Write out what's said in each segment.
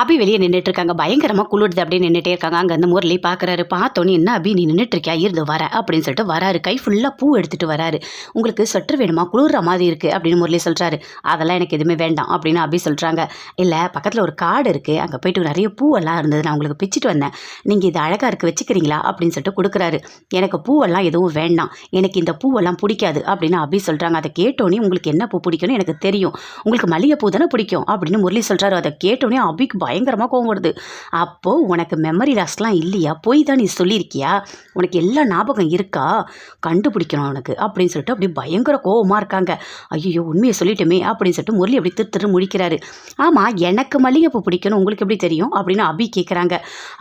அபி வெளியே நின்றுட்டு இருக்காங்க பயங்கரமாக குளிருது அப்படியே நின்றுட்டே இருக்காங்க. அங்கே அந்த முரளி பார்க்குறாரு பார்த்தோன்னே என்ன அபி நீ நின்றுட்டு இருக்கியா இருந்து வர அப்படின்னு சொல்லிட்டு வராரு. கை ஃபுல்லாக பூ எடுத்துட்டு வராரு. உங்களுக்கு சொட்டர் வேணுமா? குளிர்ற மாதிரி இருக்குது அப்படின்னு முரளி சொல்கிறாரு அதெல்லாம் எனக்கு எதுவுமே வேண்டாம் அப்படின்னு அபி சொல்கிறாங்க இல்லை பக்கத்தில் ஒரு காடு இருக்குது அங்கே போயிட்டு நிறைய பூவெல்லாம் இருந்தது. நான் உங்களுக்கு பிச்சுட்டு வந்தேன். நீங்கள் இது அழகாக இருக்குது வச்சுக்கிறீங்களா? அப்படின்னு சொல்லிட்டு கொடுக்குறாரு. எனக்கு பூவெல்லாம் எதுவும் வேண்டாம். எனக்கு இந்த பூவெல்லாம் பிடிக்காது அப்படின்னு அபி சொல்கிறாங்க அதை கேட்டோன்னே உங்களுக்கு என்ன பூ பிடிக்கும்னு எனக்கு தெரியும். உங்களுக்கு மல்லிகை பூ தானே பிடிக்கும்? அப்படின்னு முரளி சொல்கிறாரு அதை கேட்டோன்னே அபிக்கு பயங்கரமாக கோவம் வருது. அப்போது உனக்கு மெமரி லாஸ்லாம் இல்லையா? போய் தான் நீ சொல்லியிருக்கியா? உனக்கு எல்லா ஞாபகம் இருக்கா? கண்டுபிடிக்கணும் உனக்கு அப்படின்னு சொல்லிட்டு அப்படி பயங்கர கோவமாக இருக்காங்க. ஐயோ உண்மையை சொல்லிட்டுமே அப்படின்னு சொல்லிட்டு முரளி அப்படி திரு திரு முடிக்கிறாரு ஆமாம் எனக்கு மல்லிகைப்பூ பிடிக்கணும் உங்களுக்கு எப்படி தெரியும்? அப்படின்னு அபி கேட்குறாங்க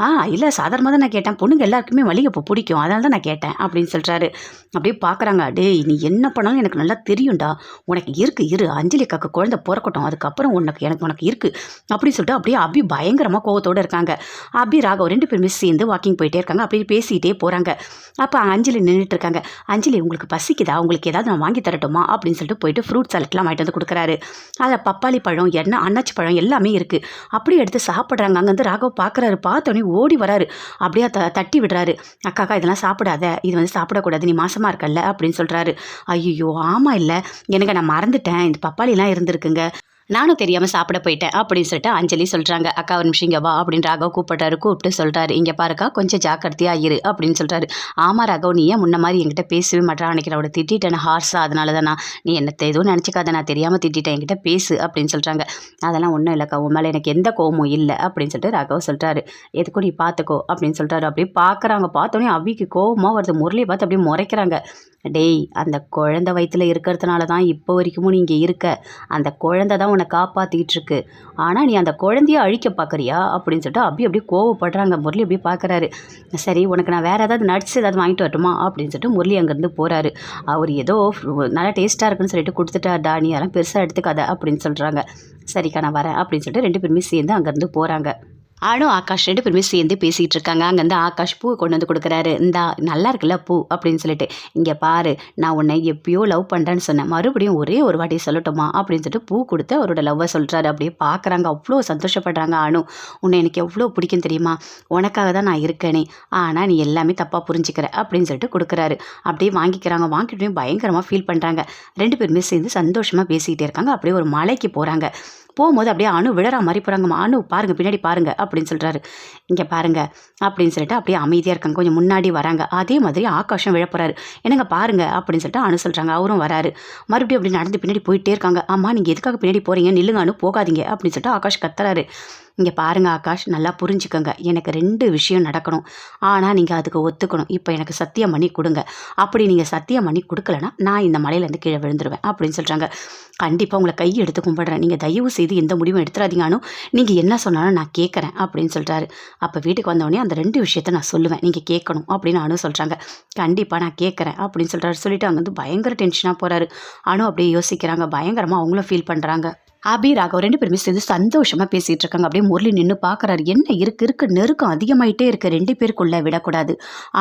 ஆ இல்லை சாதாரணமாக தான் நான் கேட்டேன். பொண்ணுங்க எல்லாருக்குமே மல்லிகைப்பூ பிடிக்கும். அதனால தான் நான் கேட்டேன் அப்படின்னு சொல்கிறாரு அப்படியே பார்க்குறாங்க டேய் நீ என்ன பண்ணாலும் எனக்கு நல்லா தெரியும்டா. உனக்கு இருக்கு இரு. அஞ்சலி காக்க குழந்தை பிறக்கட்டும். அதுக்கப்புறம் உனக்கு எனக்கு உனக்கு இருக்குது அப்படின்னு சொல்லிட்டு அப்படியே அபி பயங்கரமாக கோவத்தோடு இருக்காங்க. அபி ராகவ் ரெண்டு பேருமே சேர்ந்து வாக்கிங் போயிட்டே இருக்காங்க. அப்படியே பேசிகிட்டே போகிறாங்க அப்போ அஞ்சலி நின்றுட்டு இருக்காங்க. அஞ்சலி உங்களுக்கு பசிக்குதா? உங்களுக்கு ஏதாவது நான் வாங்கி தரட்டுமா? அப்படின்னு சொல்லிட்டு போயிட்டு ஃப்ரூட் சாலட்லாம் வாங்கிட்டு வந்து கொடுக்குறாரு. அதில் பப்பாளி பழம் எண்ணெய் அன்னாச்சி பழம் எல்லாமே இருக்குது அப்படியே எடுத்து சாப்பிட்றாங்க. அங்கேருந்து ராகவ் பார்க்குறாரு பார்த்தோன்னே ஓடி வராரு. அப்படியே த தட்டி விடுறாரு. அக்காக்கா இதெல்லாம் சாப்பிடாத. இது வந்து சாப்பிடக்கூடாது. நீ மாசமாக இருக்கல்ல? அப்படின்னு சொல்கிறாரு ஐயோ ஆமாம் இல்லை. எனக்கு நான் மறந்துட்டேன். இந்த பப்பாளிலாம் இருந்திருக்குங்க. நானும் தெரியாமல் சாப்பிட போயிட்டேன் அப்படின்னு சொல்லிட்டு அஞ்சலி சொல்கிறாங்க அக்கா ஒரு நிமிஷம் இங்கே வா அப்படின்னு ராகவ் கூப்பிட்டாரு கூப்பிட்டு சொல்கிறாரு இங்கே பாருக்கா கொஞ்சம் ஜாக்கிரதையாக இரு அப்படின்னு சொல்கிறாரு ஆமாம் ராகவ் நீ ஏன் முன்ன மாதிரி என்கிட்ட பேசவே மாட்டான் அன்றைக்கி நான் அவளை திட்டிட்டேன் ஹார்ஸாக அதனால தான் நான் நீ என்னத்தை எதுவும் நினச்சிக்காத. நான் தெரியாமல் திட்டிட்டேன். என்கிட்ட பேசு அப்படின்னு சொல்கிறாங்க அதெல்லாம் ஒன்றும் இல்லைக்கா. உன் மேலே எனக்கு எந்த கோவமும் இல்லை அப்படின்னு சொல்லிட்டு ராகவ் சொல்கிறாரு எதுக்கும் நீ பார்த்துக்கோ அப்படின்னு சொல்கிறாரு அப்படியே பார்க்குறாங்க பார்த்தோன்னே அவிக்கு கோவமாக வருது. முரளியை பார்த்து அப்படியே முறைக்கிறாங்க. டேய் அந்த குழந்தை வயிற்றில் இருக்கிறதுனால தான் இப்போ வரைக்கும் நீ இங்கே இருக்க. அந்த குழந்தை தான் உன்னை காப்பாற்றிக்கிட்டு இருக்கு ஆனால் நீ அந்த குழந்தைய அழிக்க பார்க்குறியா அப்படின்னு சொல்லிட்டு அப்படி அப்படியே கோவப்படுறாங்க. முரளி அப்படியே பார்க்குறாரு சரி உனக்கு நான் வேறு ஏதாவது நட்ஸ் ஏதாவது வாங்கிட்டு வரட்டுமா? அப்படின்னு சொல்லிட்டு முரளி அங்கேருந்து போகிறாரு அவர் ஏதோ நல்லா டேஸ்ட்டாக இருக்குன்னு சொல்லிட்டு கொடுத்துட்டாடா நீ யாரும் பெருசாக எடுத்துக்காத அப்படின்னு சொல்கிறாங்க சரிக்கா நான் வரேன் அப்படின்னு சொல்லிட்டு ரெண்டு பேருமே சேர்ந்து அங்கேருந்து போகிறாங்க ஆனும் ஆகாஷ் ரெண்டு பேருமே சேர்ந்து பேசிகிட்டு இருக்காங்க. அங்கேருந்து ஆகாஷ் பூ கொண்டு வந்து கொடுக்குறாரு. இந்தா நல்லா இருக்குல்ல பூ? அப்படின்னு சொல்லிட்டு இங்கே பாரு நான் உன்னை எப்பயோ லவ் பண்ணுறேன்னு சொன்னேன். மறுபடியும் ஒரே ஒரு வாட்டி சொல்லட்டுமா? அப்படின்னு சொல்லிட்டு பூ கொடுத்து அவரோட லவ்வை சொல்கிறாரு அப்படியே பார்க்குறாங்க. அவ்வளோ சந்தோஷப்படுறாங்க ஆனு உன்னை எனக்கு எவ்வளோ பிடிக்கும் தெரியுமா? உனக்காக தான் நான் இருக்கேனே. ஆனால் நீ எல்லாமே தப்பாக புரிஞ்சுக்கிற. அப்படின்னு சொல்லிட்டு கொடுக்குறாரு. அப்படியே வாங்கிக்கிறாங்க. வாங்கிட்டு பயங்கரமாக ஃபீல் பண்ணுறாங்க ரெண்டு பேருமே சேர்ந்து சந்தோஷமாக பேசிக்கிட்டே இருக்காங்க. அப்படியே ஒரு மலைக்கு போகிறாங்க போகும்போது அப்படியே அணு விழற மாதிரி போகிறாங்கம்மா அணு பாருங்க பின்னாடி பாருங்க அப்படின்னு சொல்கிறாரு இங்கே பாருங்க அப்படின்னு சொல்லிட்டு அப்படியே அமைதியாக இருக்காங்க. கொஞ்சம் முன்னாடி வராங்க. அதே மாதிரி ஆகாஷம் விழப்போறாரு என்னங்க பாருங்க அப்படின்னு சொல்லிட்டு அணு சொல்கிறாங்க அவரும் வராரு. மறுபடியும் அப்படி நடந்து பின்னாடி போயிட்டே இருக்காங்க. ஆமாம் நீங்கள் எதுக்காக பின்னாடி போகிறீங்க நில்லுங்க அணு போகாதீங்க அப்படின்னு சொல்லிட்டு ஆகாஷ் கத்துறாரு. இங்கே பாருங்க ஆகாஷ் நல்லா புரிஞ்சுக்கோங்க. எனக்கு ரெண்டு விஷயம் நடக்கணும். ஆனால் நீங்கள் அதுக்கு ஒத்துக்கணும். இப்போ எனக்கு சத்தியம் பண்ணி கொடுங்க. அப்படி நீங்கள் சத்தியம் பண்ணி கொடுக்கலனா நான் இந்த மலையிலேருந்து கீழே விழுந்துருவேன் அப்படின்னு சொல்கிறாங்க கண்டிப்பாக உங்களை கை எடுத்து கும்பிடுறேன். நீங்கள் தயவு செய்து எந்த முடிவும் எடுத்துறாதீங்கன்னு நீங்கள் என்ன சொன்னாலும் நான் கேட்குறேன் அப்படின்னு சொல்கிறாரு அப்போ வீட்டுக்கு வந்தோடனே அந்த ரெண்டு விஷயத்த நான் சொல்லுவேன். நீங்கள் கேட்கணும் அப்படின்னு அனு சொல்கிறாங்க கண்டிப்பாக நான் கேட்குறேன் அப்படின்னு சொல்கிறாரு சொல்லிட்டு அங்கே வந்து பயங்கர டென்ஷனாக போகிறாரு அனு அப்படியே யோசிக்கிறாங்க. பயங்கரமாக அவங்களும் ஃபீல் பண்ணுறாங்க அபி ராகவ் ரெண்டு பேருமே சேர்ந்து சந்தோஷமாக பேசிகிட்டு இருக்காங்க. அப்படியே முரளி நின்று பார்க்குறாரு என்ன இருக்கு இருக்கு? நெருக்கம் அதிகமாயிட்டே இருக்குது ரெண்டு பேருக்குள்ளே விடக்கூடாது.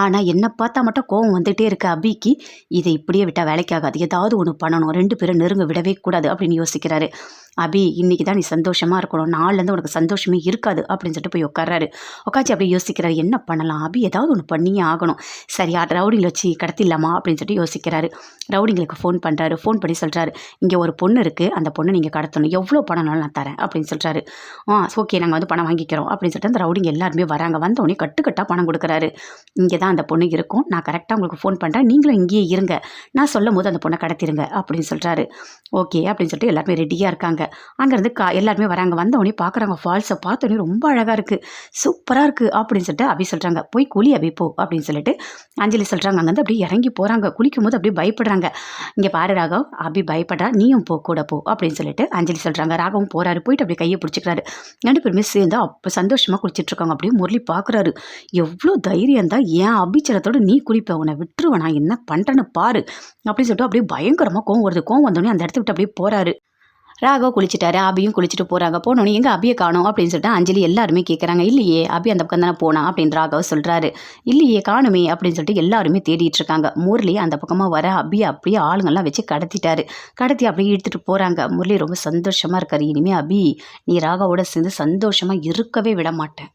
ஆனால் என்ன பார்த்தா மட்டும் கோவம் வந்துகிட்டே இருக்கு அபிக்கு. இதை இப்படியே விட்டால் வேலைக்காகாது. ஏதாவது ஒன்று பண்ணணும். ரெண்டு பேரும் நெருங்க விடவே கூடாது அப்படின்னு யோசிக்கிறாரு. அபி இன்னைக்கு தான் நீ சந்தோஷமாக இருக்கணும். நாள்லேருந்து உனக்கு சந்தோஷமே இருக்காது அப்படின்னு சொல்லிட்டு போய் உட்காராரு உட்காந்து அப்படியே யோசிக்கிறாரு. என்ன பண்ணலாம்? அபி ஏதாவது ஒன்று பண்ணியே ஆகணும். சரியா ரவுடிங்களை வச்சு கடத்திடலாமா? அப்படின்னு சொல்லிட்டு யோசிக்கிறாரு. ரவுடிங்களுக்கு ஃபோன் பண்ணுறாரு ஃபோன் பண்ணி சொல்கிறாரு இங்கே ஒரு பொண்ணு இருக்குது அந்த பொண்ணை நீங்கள் கடத்தணும். எவ்வளோ பணம்னாலும் நான் தரேன் அப்படின்னு சொல்கிறாரு ஆ ஓகே நாங்கள் வந்து பணம் வாங்கிக்கிறோம் அப்படின்னு சொல்லிட்டு அந்த ரவுடிங்க எல்லாருமே வராங்க. வந்தோடனே கட்டுக்கட்டாக பணம் கொடுக்குறாரு. இங்கே தான் அந்த பொண்ணு இருக்கும். நான் கரெக்டாக உங்களுக்கு ஃபோன் பண்ணுறேன் நீங்களும் இங்கேயே இருங்க. நான் சொல்லும் போது அந்த பொண்ணை கடத்திடுங்க அப்படின்னு சொல்கிறாரு ஓகே அப்படின்னு சொல்லிட்டு எல்லாருமே ரெடியாக இருக்காங்க. அங்கேருந்து கா எல்லாருமே வராங்க. வந்தவொடனே பார்க்குறாங்க ஃபால்ஸை பார்த்தோன்னே ரொம்ப அழகாக இருக்குது சூப்பராக இருக்குது அப்படின்னு சொல்லிட்டு அபி சொல்கிறாங்க போய் குழி அபி போ அப்படின்னு சொல்லிட்டு அஞ்சலி சொல்கிறாங்க அங்கேருந்து அப்படியே இறங்கி போகிறாங்க குளிக்கும் போது அப்படியே பயப்படுறாங்க. இங்கே பாரு ராகவ் அபி பயப்படுறா. நீயும் போ கூட போ அப்படின்னு சொல்லிட்டு அஞ்சலி சொல்கிறாங்க ராகவும் போகிறாரு போயிட்டு அப்படியே கையை பிடிச்சிக்கிறாரு. ரெண்டு பேருமே சேர்ந்து அப்போ சந்தோஷமாக குளிச்சிட்ருக்காங்க. அப்படியே முரளி பார்க்குறாரு எவ்வளோ தைரியம் தான். ஏன் அபிச்சரத்தோட நீ குளிப்ப? உன்னை விட்டுருவேன் நான் என்ன பண்ணுறேன்னு பாரு. அப்படின்னு சொல்லிட்டு அப்படியே பயங்கரமாக கோவம் வருது. கோவம் வந்தோடனே அந்த இடத்த விட்டு அப்படியே போகிறாரு ராகவ் குளிச்சிட்டாரு அபியும் குளிச்சுட்டு போகிறாங்க போனோன்னு எங்கள் அபியை காணும்? அப்படின்னு சொல்லிட்டு அஞ்சலி எல்லாருமே கேட்குறாங்க இல்லையே அபி அந்த பக்கம் தானே போனா? அப்படின்னு ராகவ் சொல்கிறாரு இல்லையே காணுமே அப்படின்னு சொல்லிட்டு எல்லாருமே தேடிட்டு இருக்காங்க. முரளி அந்த பக்கமாக வர அபி அப்படியே ஆளுங்கள்லாம் வச்சு கடத்திட்டாரு. கடத்தி அப்படியே எடுத்துகிட்டு போகிறாங்க முரளி ரொம்ப சந்தோஷமாக இருக்காரு. இனிமேல் அபி நீ ராகாவோட சேர்ந்து சந்தோஷமாக இருக்கவே விட மாட்டேன்.